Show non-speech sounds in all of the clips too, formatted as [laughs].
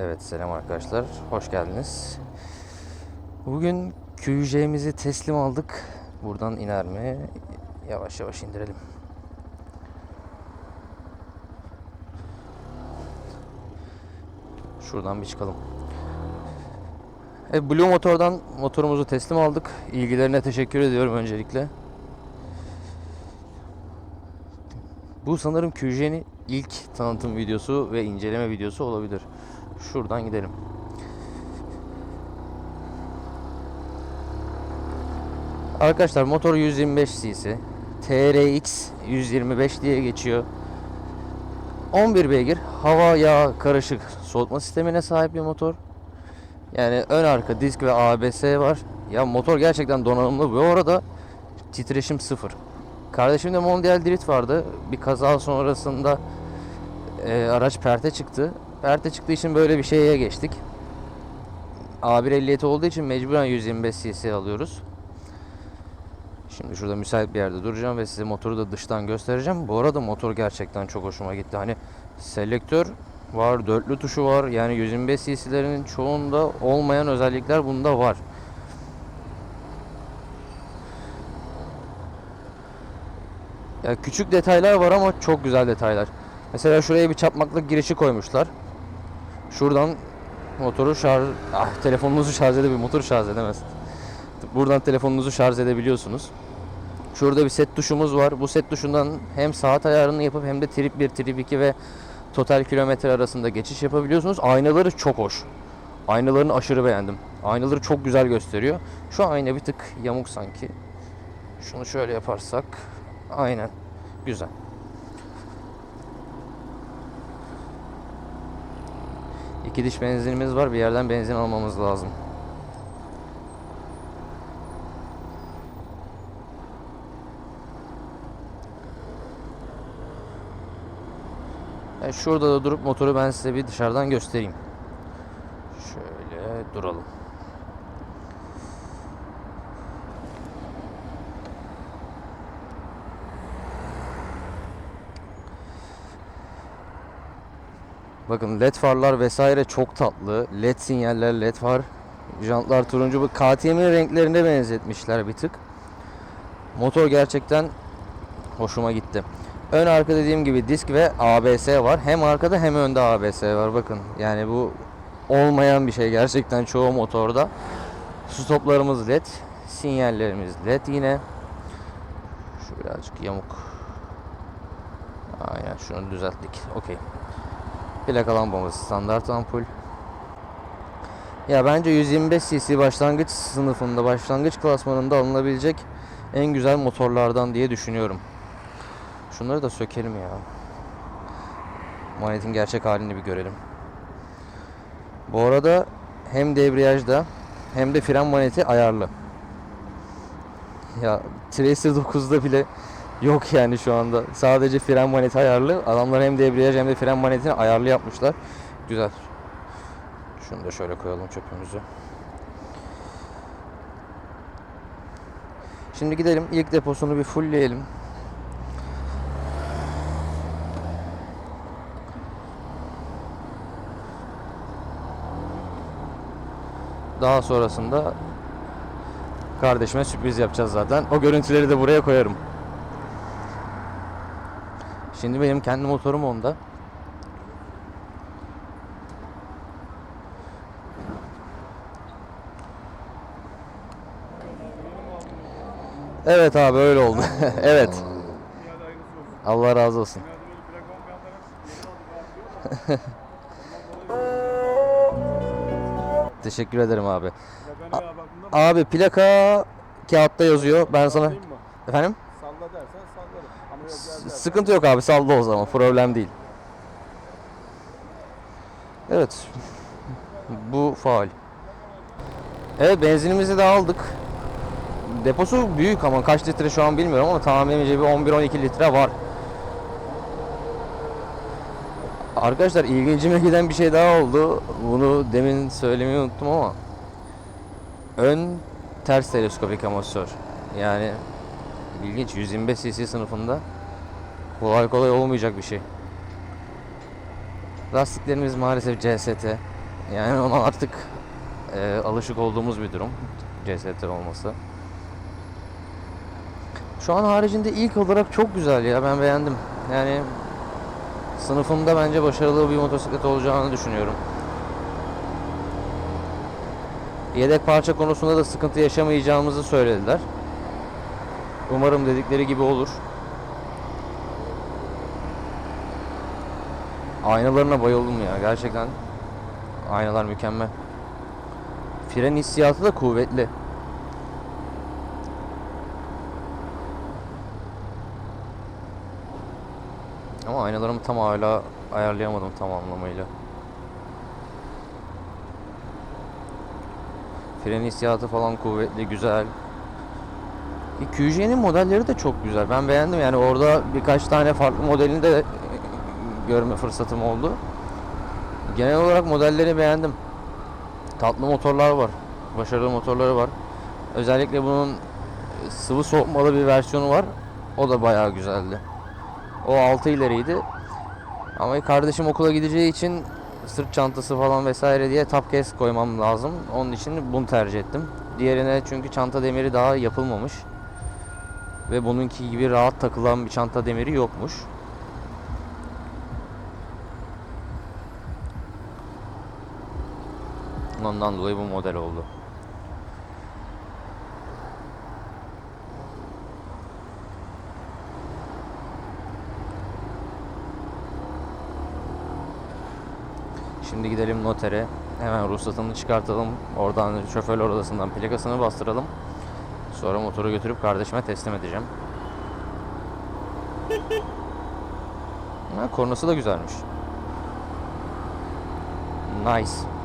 Evet selam arkadaşlar. Hoş geldiniz. Bugün QJ'mizi teslim aldık. Buradan iner mi? Yavaş yavaş indirelim. Şuradan bir çıkalım. E, Blue Motor'dan motorumuzu teslim aldık. İlgilerine teşekkür ediyorum öncelikle. Bu sanırım QJ'nin ilk tanıtım videosu ve inceleme videosu olabilir. Şuradan gidelim. Arkadaşlar motor 125 cc. TRX 125 diye geçiyor. 11 beygir hava yağ karışık soğutma sistemine sahip bir motor. Yani ön arka disk ve ABS var. Ya motor gerçekten donanımlı. Bu arada titreşim sıfır. Kardeşimde Mondial Drift vardı. Bir kaza sonrasında e, araç perte çıktı. Perte çıktığı için böyle bir şeye geçtik. A1 ehliyeti olduğu için mecburen 125 cc alıyoruz. Şimdi şurada müsait bir yerde duracağım ve size motoru da dıştan göstereceğim. Bu arada motor gerçekten çok hoşuma gitti. Hani selektör var, dörtlü tuşu var. Yani 125 cc'lerinin çoğunda olmayan özellikler bunda var. Ya küçük detaylar var ama çok güzel detaylar. Mesela şuraya bir çapmaklık girişi koymuşlar. Şuradan motoru şarj... Ah telefonunuzu şarj edebilir, motoru şarj edemez. Buradan telefonunuzu şarj edebiliyorsunuz. Şurada bir set tuşumuz var. Bu set tuşundan hem saat ayarını yapıp hem de trip 1, trip 2 ve total kilometre arasında geçiş yapabiliyorsunuz. Aynaları çok hoş. Aynalarını aşırı beğendim. Aynaları çok güzel gösteriyor. Şu ayna bir tık yamuk sanki. Şunu şöyle yaparsak aynen güzel. İki diş benzinimiz var. Bir yerden benzin almamız lazım. Yani şurada da durup motoru ben size bir dışarıdan göstereyim. Şöyle duralım. Bakın led farlar vesaire çok tatlı. Led sinyaller, led far. Jantlar turuncu. Bu KTM'in renklerine benzetmişler bir tık. Motor gerçekten hoşuma gitti. Ön arka dediğim gibi disk ve ABS var. Hem arkada hem önde ABS var. Bakın yani bu olmayan bir şey gerçekten çoğu motorda. Stoplarımız led. Sinyallerimiz led yine. Şu birazcık yamuk. Aynen şunu düzelttik. Okey. Plaka lambamız standart ampul. Ya bence 125 cc başlangıç sınıfında, başlangıç klasmanında alınabilecek en güzel motorlardan diye düşünüyorum. Şunları da sökelim ya. Manetin gerçek halini bir görelim. Bu arada hem debriyajda hem de fren maneti ayarlı. Ya Tracer 9'da bile yok yani şu anda. Sadece fren maneti ayarlı. Adamlar hem debriyaj hem de fren manetini ayarlı yapmışlar. Güzel. Şunu da şöyle koyalım çöpümüzü. Şimdi gidelim ilk deposunu bir fullleyelim. Daha sonrasında kardeşime sürpriz yapacağız zaten. O görüntüleri de buraya koyarım. Şimdi benim kendi motorum onda. Evet abi öyle oldu. [laughs] evet. Allah razı olsun. [laughs] Teşekkür ederim abi. Abi plaka kağıtta yazıyor. Ben sana efendim Salla dersen sallarım. Ama yok gel dersen. Sıkıntı yok abi salla o zaman problem değil. Evet. Bu faal. Evet benzinimizi de aldık. Deposu büyük ama kaç litre şu an bilmiyorum ama tahminimce bir 11-12 litre var. Arkadaşlar ilgincime giden bir şey daha oldu. Bunu demin söylemeyi unuttum ama ön ters teleskopik amortisör. Yani ilginç 125 cc sınıfında kolay kolay olmayacak bir şey. Lastiklerimiz maalesef CST. Yani [laughs] ona artık e, alışık olduğumuz bir durum. CST olması. Şu an haricinde ilk olarak çok güzel ya ben beğendim. Yani sınıfımda bence başarılı bir motosiklet olacağını düşünüyorum. Yedek parça konusunda da sıkıntı yaşamayacağımızı söylediler. Umarım dedikleri gibi olur. Aynalarına bayıldım ya gerçekten. Aynalar mükemmel. Fren hissiyatı da kuvvetli. Ama aynalarımı tam hala ayarlayamadım tam anlamıyla. Fren hissiyatı falan kuvvetli, güzel. E, QJ'nin modelleri de çok güzel. Ben beğendim yani orada birkaç tane farklı modelini de görme fırsatım oldu. Genel olarak modelleri beğendim. Tatlı motorlar var. Başarılı motorları var. Özellikle bunun sıvı soğutmalı bir versiyonu var. O da bayağı güzeldi. O 6 ileriydi. Ama kardeşim okula gideceği için sırt çantası falan vesaire diye case koymam lazım. Onun için bunu tercih ettim. Diğerine çünkü çanta demiri daha yapılmamış. Ve bununki gibi rahat takılan bir çanta demiri yokmuş. Ondan dolayı bu model oldu. Şimdi gidelim notere. Hemen ruhsatını çıkartalım. Oradan şoförler odasından plakasını bastıralım. Sonra motoru götürüp kardeşime teslim edeceğim. Ha, kornası da güzelmiş. Nice.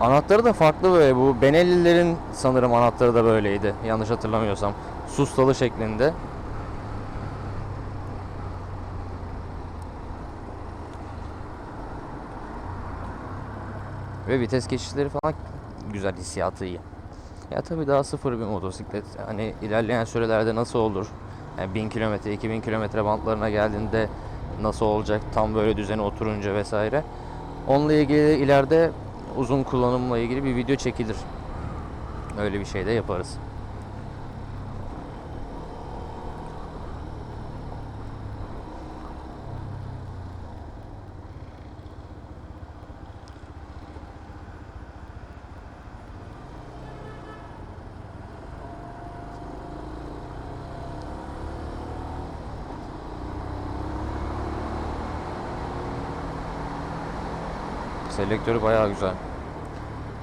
Anahtarı da farklı böyle. Bu Benellilerin sanırım anahtarı da böyleydi. Yanlış hatırlamıyorsam. Sustalı şeklinde. Ve vites geçişleri falan güzel hissiyatı iyi. Ya tabii daha sıfır bir motosiklet. Hani ilerleyen sürelerde nasıl olur? Yani 1000 kilometre, 2000 kilometre bantlarına geldiğinde nasıl olacak? Tam böyle düzene oturunca vesaire. Onunla ilgili ileride uzun kullanımla ilgili bir video çekilir. Öyle bir şey de yaparız. Selektörü bayağı güzel.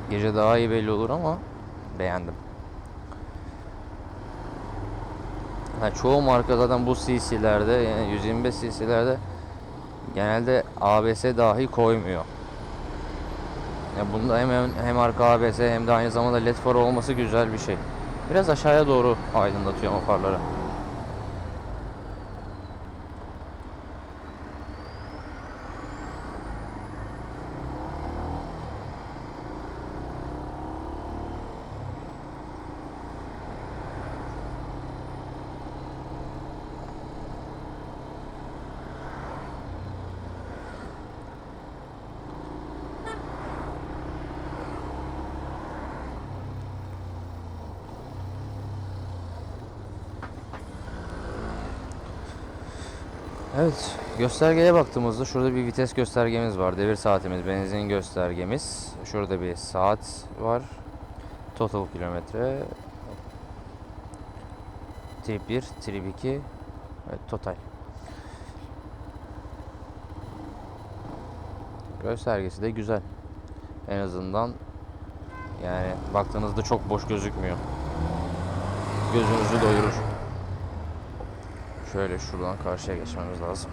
Gece daha iyi belli olur ama beğendim. Ha, çoğu marka zaten bu CC'lerde yani 125 CC'lerde genelde ABS dahi koymuyor. Ya bunda hem hem arka ABS hem de aynı zamanda led far olması güzel bir şey. Biraz aşağıya doğru aydınlatıyor ama farları. Evet, göstergeye baktığımızda şurada bir vites göstergemiz var. Devir saatimiz, benzin göstergemiz. Şurada bir saat var. Total kilometre. Trip 1, trip 2. Evet, total. Göstergesi de güzel. En azından yani baktığınızda çok boş gözükmüyor. Gözünüzü doyurur. Şöyle şuradan karşıya geçmemiz lazım.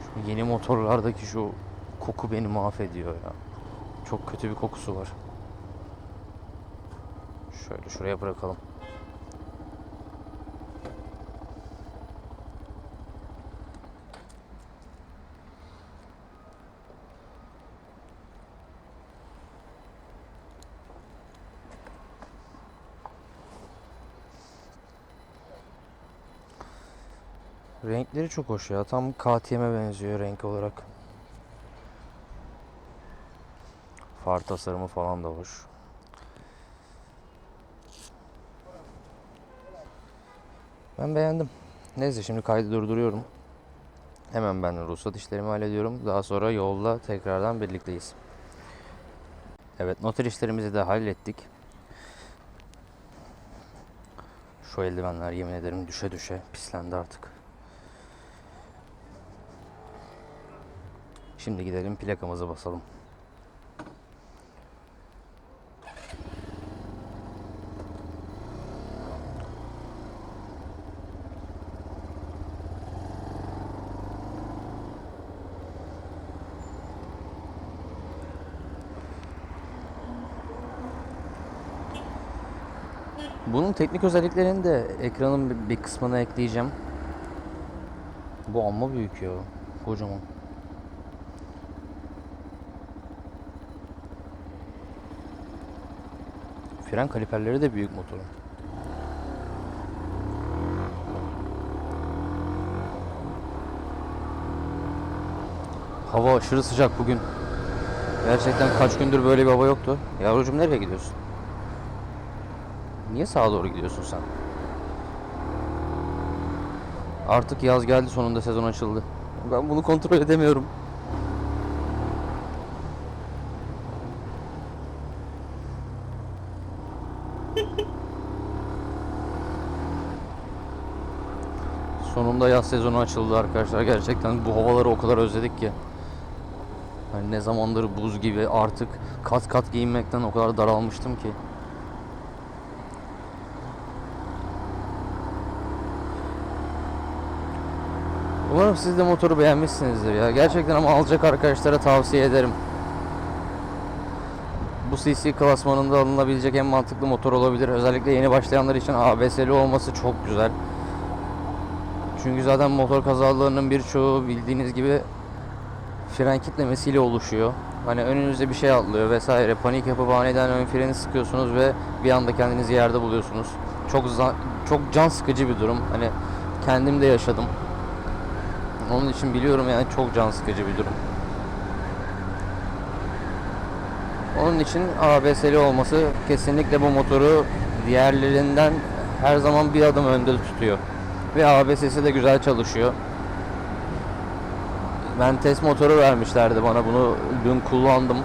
Şu yeni motorlardaki şu koku beni mahvediyor ya. Çok kötü bir kokusu var. Şöyle şuraya bırakalım. Renkleri çok hoş ya. Tam KTM'e benziyor renk olarak. Far tasarımı falan da hoş. Ben beğendim. Neyse şimdi kaydı durduruyorum. Hemen ben ruhsat işlerimi hallediyorum. Daha sonra yolda tekrardan birlikteyiz. Evet noter işlerimizi de hallettik. Şu eldivenler yemin ederim düşe düşe pislendi artık. Şimdi gidelim plakamızı basalım. Bunun teknik özelliklerini de ekranın bir- kısmına ekleyeceğim. Bu amma büyük ya. Kocaman. Fren kaliperleri de büyük motorun. Hava aşırı sıcak bugün. Gerçekten kaç gündür böyle bir hava yoktu. Yavrucuğum nereye gidiyorsun? Niye sağa doğru gidiyorsun sen? Artık yaz geldi sonunda sezon açıldı. Ben bunu kontrol edemiyorum. Sonunda yaz sezonu açıldı arkadaşlar. Gerçekten bu havaları o kadar özledik ki. Hani ne zamandır buz gibi artık kat kat giyinmekten o kadar daralmıştım ki. Umarım siz de motoru beğenmişsinizdir ya. Gerçekten ama alacak arkadaşlara tavsiye ederim. Bu CC klasmanında alınabilecek en mantıklı motor olabilir. Özellikle yeni başlayanlar için ABS'li olması çok güzel. Çünkü zaten motor kazalarının birçoğu bildiğiniz gibi fren kitlemesiyle oluşuyor. Hani önünüzde bir şey atlıyor vesaire. Panik yapıp aniden ön freni sıkıyorsunuz ve bir anda kendinizi yerde buluyorsunuz. Çok çok can sıkıcı bir durum. Hani kendim de yaşadım. Onun için biliyorum yani çok can sıkıcı bir durum. Onun için ABS'li olması kesinlikle bu motoru diğerlerinden her zaman bir adım önde tutuyor. Ve ABS'si de güzel çalışıyor. Ben test motoru vermişlerdi bana bunu dün kullandım.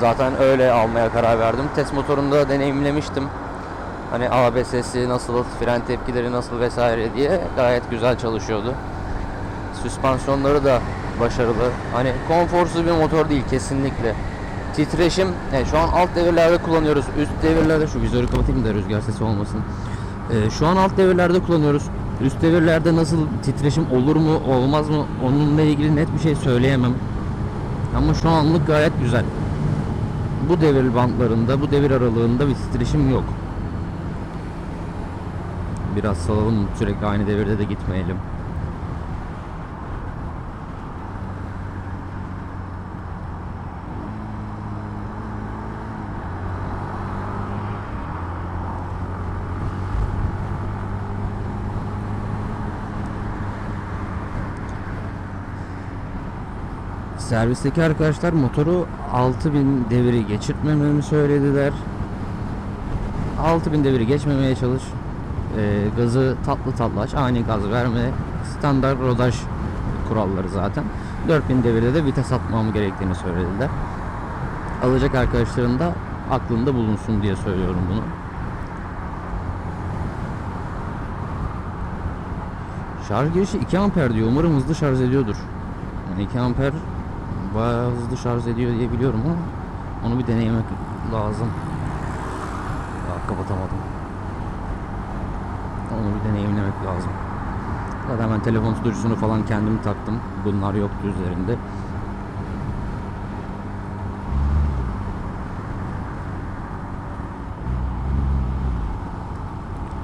Zaten öyle almaya karar verdim. Test motorunda deneyimlemiştim. Hani ABS'si nasıl, fren tepkileri nasıl vesaire diye gayet güzel çalışıyordu. Süspansiyonları da başarılı. Hani konforsuz bir motor değil kesinlikle. Titreşim, yani şu an alt devirlerde kullanıyoruz. Üst devirlerde şu vizörü kapatayım da rüzgar sesi olmasın. Ee, şu an alt devirlerde kullanıyoruz. Üst devirlerde nasıl titreşim olur mu olmaz mı onunla ilgili net bir şey söyleyemem. Ama şu anlık gayet güzel. Bu devir bantlarında, bu devir aralığında bir titreşim yok. Biraz salalım sürekli aynı devirde de gitmeyelim. Servisteki arkadaşlar motoru 6000 deviri geçirtmememi söylediler. 6000 deviri geçmemeye çalış. Ee, gazı tatlı tatlı aç. Ani gaz verme. Standart rodaj kuralları zaten. 4000 devirde de vites atmam gerektiğini söylediler. Alacak arkadaşların da aklında bulunsun diye söylüyorum bunu. Şarj girişi 2 amper diyor. Umarım hızlı şarj ediyordur. Yani 2 amper bayağı hızlı şarj ediyor diye biliyorum ama onu bir deneyemek lazım. Ya kapatamadım. Onu bir deneyimlemek lazım. Zaten ben telefon tutucusunu falan kendim taktım. Bunlar yoktu üzerinde.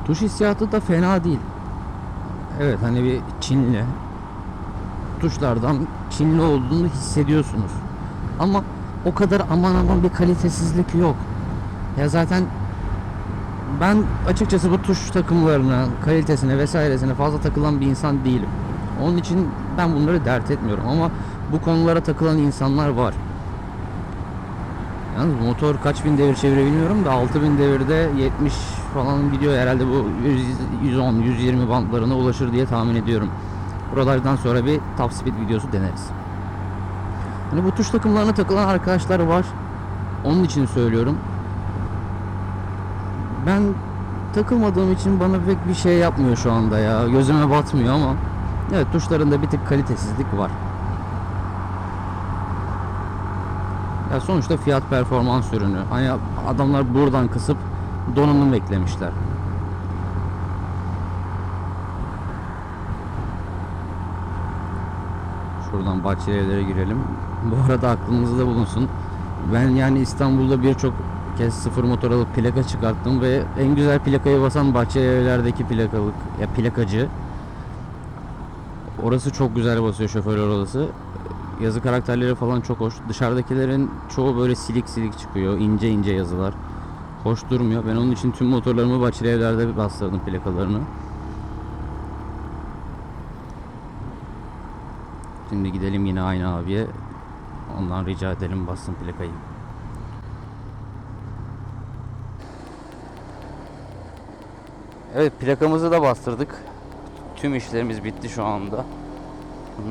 Tuş hissiyatı da fena değil. Evet hani bir Çinli tuşlardan Çinli olduğunu hissediyorsunuz. Ama o kadar aman aman bir kalitesizlik yok. Ya zaten ben açıkçası bu tuş takımlarına, kalitesine vesairesine fazla takılan bir insan değilim. Onun için ben bunları dert etmiyorum ama bu konulara takılan insanlar var. Yalnız motor kaç bin devir çeviriyor bilmiyorum da 6000 devirde 70 falan gidiyor herhalde bu 100, 110 120 bantlarına ulaşır diye tahmin ediyorum. Buralardan sonra bir top speed videosu deneriz. Hani bu tuş takımlarına takılan arkadaşlar var. Onun için söylüyorum. Ben takılmadığım için bana pek bir şey yapmıyor şu anda ya. Gözüme batmıyor ama evet tuşlarında bir tık kalitesizlik var. Ya sonuçta fiyat performans ürünü. Hani adamlar buradan kısıp donanım eklemişler. Şuradan bahçeli evlere girelim. Bu arada aklınızda bulunsun. Ben yani İstanbul'da birçok kez sıfır motor alıp plaka çıkarttım ve en güzel plakayı basan bahçeli evlerdeki plakalık ya plakacı. Orası çok güzel basıyor şoförler odası. Yazı karakterleri falan çok hoş. Dışarıdakilerin çoğu böyle silik silik çıkıyor. ince ince yazılar. Hoş durmuyor. Ben onun için tüm motorlarımı bahçeli evlerde bastırdım plakalarını. Şimdi gidelim yine aynı abiye. Ondan rica edelim bassın plakayı. Evet plakamızı da bastırdık. Tüm işlerimiz bitti şu anda.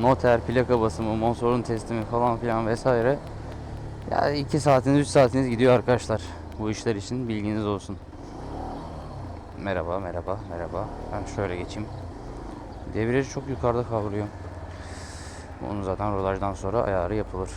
Noter, plaka basımı, motorun teslimi falan filan vesaire. Ya 2 saatiniz 3 saatiniz gidiyor arkadaşlar. Bu işler için bilginiz olsun. Merhaba merhaba merhaba. Ben şöyle geçeyim. Devreci çok yukarıda kavruyor. Onun zaten rodajdan sonra ayarı yapılır.